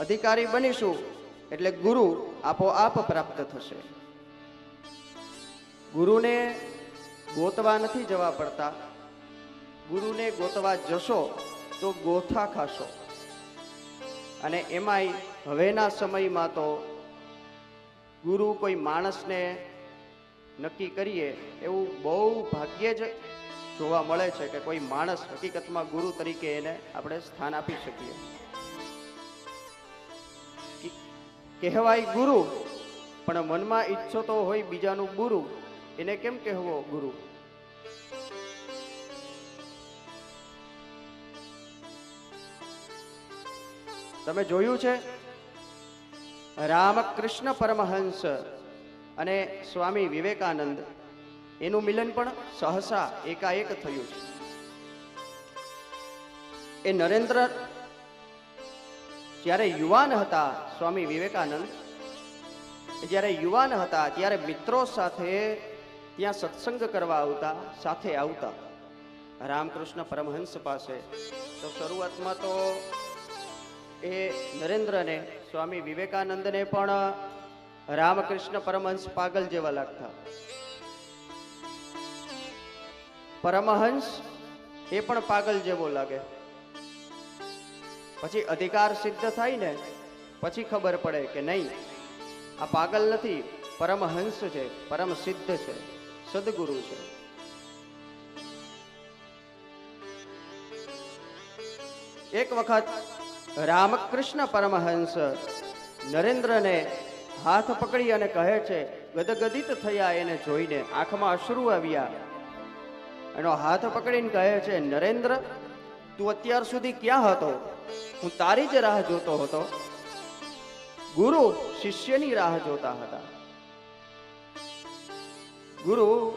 અધિકારી બનીશું એટલે ગુરુ આપોઆપ પ્રાપ્ત થશે. ગુરુને ગોતવા નથી જવા પડતા. ગુરુને ગોતવા જશો તો ગોથા ખાશો. અને એમાંય હવેના સમયમાં તો ગુરુ કોઈ માણસને નક્કી કરીએ એવું બહુ ભાગ્યે જ જોવા મળે છે કે કોઈ માણસ હકીકતમાં ગુરુ તરીકે એને આપણે સ્થાન આપી શકીએ. કહેવાય ગુરુ. પણ મનમાં ઈચ્છો તો હોય બીજાનું ગુરુ. એને કેમ કહેવો ગુરુ? તમે જોયું છે? રામકૃષ્ણ પરમહંસ અને સ્વામી વિવેકાનંદ. એનું મિલન પણ સહસા એકાએક થયું છે. એ નરેન્દ્ર જ્યારે યુવાન હતા સ્વામી વિવેકાનંદ, જ્યારે યુવાન હતા ત્યારે મિત્રો સાથે ત્યાં સત્સંગ કરવા આવતા, સાથે આવતા. રામકૃષ્ણ પરમહંસ પાસે. તો શરૂઆતમાં તો એ નરેન્દ્રને, સ્વામી વિવેકાનંદને પણ રામકૃષ્ણ પરમહંસ પાગલ જેવા લાગતા. પરમહંસ એ પણ પાગલ જેવો લાગે. પછી અધિકાર સિદ્ધ થાય ને પછી ખબર પડે કે નહીં, આ પાગલ નથી પરમહંસ છે, પરમ સિદ્ધ છે, સદગુરુ છે. એક વખત રામકૃષ્ણ પરમહંસ નરેન્દ્રને હાથ પકડી અને કહે છે, ગદગદિત થયા એને જોઈને આંખમાં અશ્રુ આવ્યા. એનો હાથ પકડીને કહે છે, નરેન્દ્ર, તું અત્યાર સુધી ક્યાં હતો? હું તારી જ રાહ જોતો હતો. ગુરુ શિષ્યની રાહ જોતા હતા. ગુરુ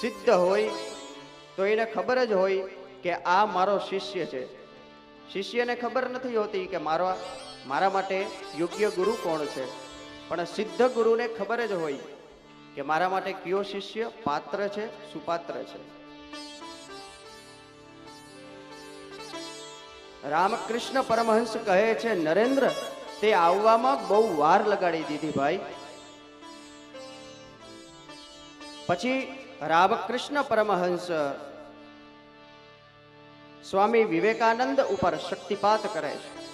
સિદ્ધ હોય તો એને ખબર જ હોય કે આ મારો શિષ્ય છે. શિષ્યને ખબર નથી હોતી કે મારો મારા માટે યોગ્ય ગુરુ કોણ છે. પણ સિદ્ધ ગુરુને ખબર જ હોય કે મારા માટે કયો શિષ્ય પાત્ર છે, સુપાત્ર છે. રામકૃષ્ણ પરમહંસ કહે છે, નરેન્દ્ર, તે આવવામાં બહુ વાર લગાડી દીધી ભાઈ. પછી રામકૃષ્ણ પરમહંસ સ્વામી વિવેકાનંદ ઉપર શક્તિપાત કરે છે.